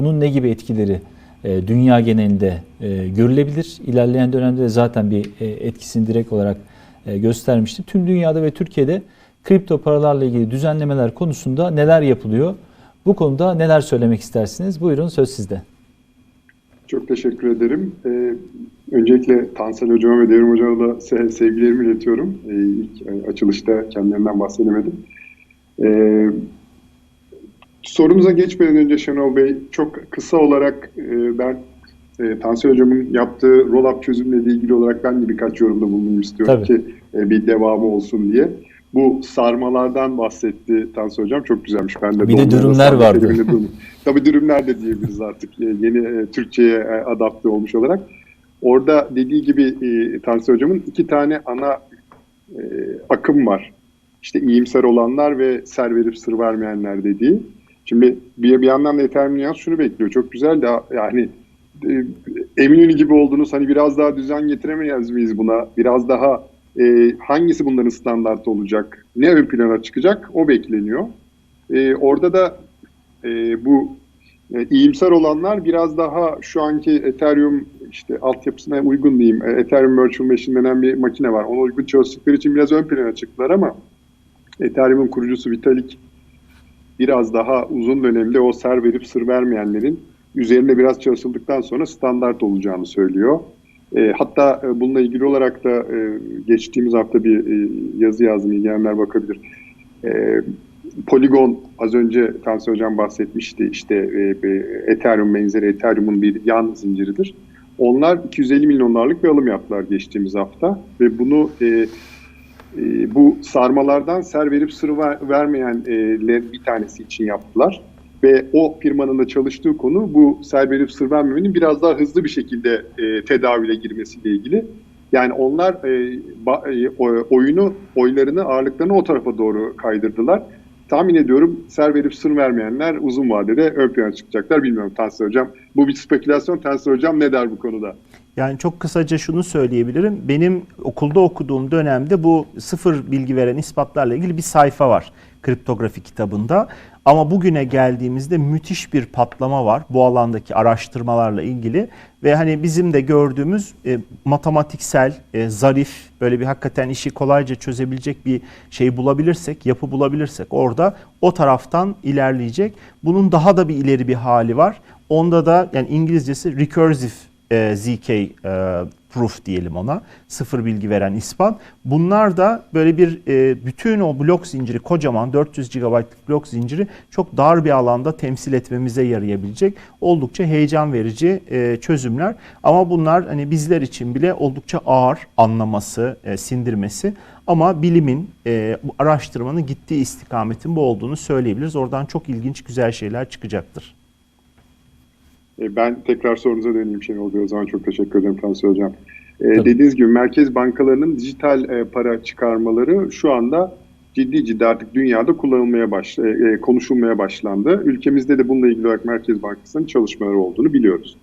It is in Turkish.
Bunun ne gibi etkileri e, dünya genelinde e, görülebilir? İlerleyen dönemde de zaten bir e, etkisini direkt olarak göstermişti. Tüm dünyada ve Türkiye'de kripto paralarla ilgili düzenlemeler konusunda neler yapılıyor? Bu konuda neler söylemek istersiniz? Buyurun söz sizde. Çok teşekkür ederim. Ee, öncelikle Tansel Hocama ve Devrim Hocama da se- sevgilerimi iletiyorum. Ee, ilk açılışta kendilerinden bahsedemedim. Ee, sorumuza geçmeden önce Şenol Bey, çok kısa olarak e, ben e, Tansel Hocam'ın yaptığı roll-up çözümle ilgili olarak ben de birkaç yorumda bulunayım istiyorum Tabii. ki e, bir devamı olsun diye. Bu sarmalardan bahsetti Tansu Hocam. Çok güzelmiş. Ben de Bir de dürümler vardı. Tabii dürümler de diyebiliriz artık. E, Yeni e, Türkçe'ye e, adapte olmuş olarak. Orada dediği gibi e, Tansu Hocam'ın iki tane ana e, akım var. İşte iyimser olanlar ve ser verip sır vermeyenler dediği. Şimdi bir, bir yandan da Ethereum şunu bekliyor. Çok güzel de yani e, Eminönü gibi oldunuz. Hani biraz daha düzen getiremeyiz miyiz buna? Biraz daha e, hangisi bunların standartı olacak? Ne ön plana çıkacak? O bekleniyor. E, orada da e, bu e, iyimser olanlar biraz daha şu anki Ethereum işte altyapısına uygun diyeyim. E, Ethereum Virtual Machine denen bir makine var. Ona uygun çalıştıkları için biraz ön plana çıktılar ama Ethereum'un kurucusu Vitalik biraz daha uzun dönemde o ser verip sır vermeyenlerin üzerinde biraz çalışıldıktan sonra standart olacağını söylüyor. E, hatta e, bununla ilgili olarak da e, geçtiğimiz hafta bir e, yazı yazdım, ilgilenenler bakabilir. E, Polygon az önce Tansu Hocam bahsetmişti işte e, e, Ethereum benzeri Ethereum'un bir yan zinciridir. Onlar 250 milyon dolarlık bir alım yaptılar geçtiğimiz hafta ve bunu e, e, bu sarmalardan ser verip sır ver- vermeyenler bir tanesi için yaptılar. Ve o firmanın da çalıştığı konu bu ser verip sır vermemenin biraz daha hızlı bir şekilde e, tedavüle girmesiyle ilgili. Yani onlar e, e, oyunu, oylarını, ağırlıklarını o tarafa doğru kaydırdılar. Tahmin ediyorum ser verip sır vermeyenler uzun vadede ön plana çıkacaklar. Bilmiyorum Tansu Hocam. Bu bir spekülasyon. Tansu Hocam ne der bu konuda? Yani çok kısaca şunu söyleyebilirim. Benim okulda okuduğum dönemde bu sıfır bilgi veren ispatlarla ilgili bir sayfa var kriptografi kitabında. Ama bugüne geldiğimizde müthiş bir patlama var bu alandaki araştırmalarla ilgili ve hani bizim de gördüğümüz e, matematiksel, e, zarif böyle bir hakikaten işi kolayca çözebilecek bir şey bulabilirsek, yapı bulabilirsek orada o taraftan ilerleyecek. Bunun daha da bir ileri bir hali var. Onda da yani İngilizcesi recursive e, ZK e, proof diyelim ona. Sıfır bilgi veren ispat. Bunlar da böyle bir e, bütün o blok zinciri kocaman 400 GB'lık blok zinciri çok dar bir alanda temsil etmemize yarayabilecek oldukça heyecan verici e, çözümler. Ama bunlar hani bizler için bile oldukça ağır anlaması, e, sindirmesi. Ama bilimin, e, araştırmanın gittiği istikametin bu olduğunu söyleyebiliriz. Oradan çok ilginç güzel şeyler çıkacaktır. E, Ben tekrar sorunuza döneyim Şenol Bey. O zaman çok teşekkür ederim Tansu Hocam. E, Tabii. dediğiniz gibi merkez bankalarının dijital e, para çıkarmaları şu anda ciddi ciddi artık dünyada kullanılmaya baş, e, e, konuşulmaya başlandı. Ülkemizde de bununla ilgili olarak Merkez Bankası'nın çalışmaları olduğunu biliyoruz.